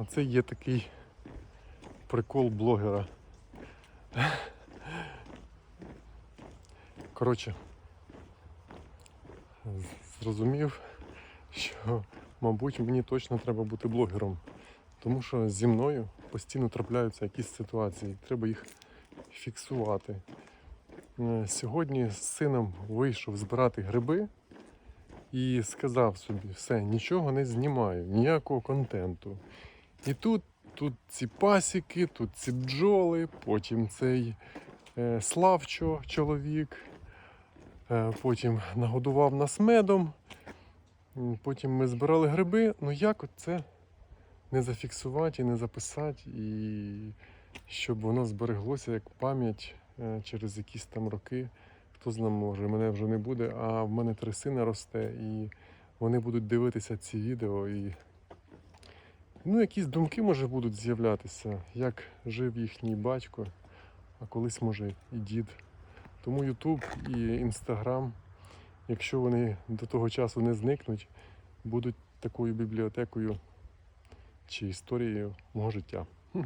Оце є такий прикол блогера. Коротше, зрозумів, що, мабуть, мені точно треба бути блогером. Тому що зі мною постійно трапляються якісь ситуації, треба їх фіксувати. Е, Сьогодні з сином вийшов збирати гриби і сказав собі, все, нічого не знімаю, ніякого контенту. І тут, тут ці пасіки, тут ці бджоли, потім цей е, Славчо, чоловік, е, потім нагодував нас медом, потім ми збирали гриби. Ну як це не зафіксувати і не записати, і щоб воно збереглося як пам'ять е, через якісь там роки. Хто знає, може, мене вже не буде, а в мене три сина росте, і вони будуть дивитися ці відео і. Ну, якісь думки може будуть з'являтися, як жив їхній батько, а колись може і дід. Тому Ютуб і Інстаграм, якщо вони до того часу не зникнуть, будуть такою бібліотекою чи історією мого життя.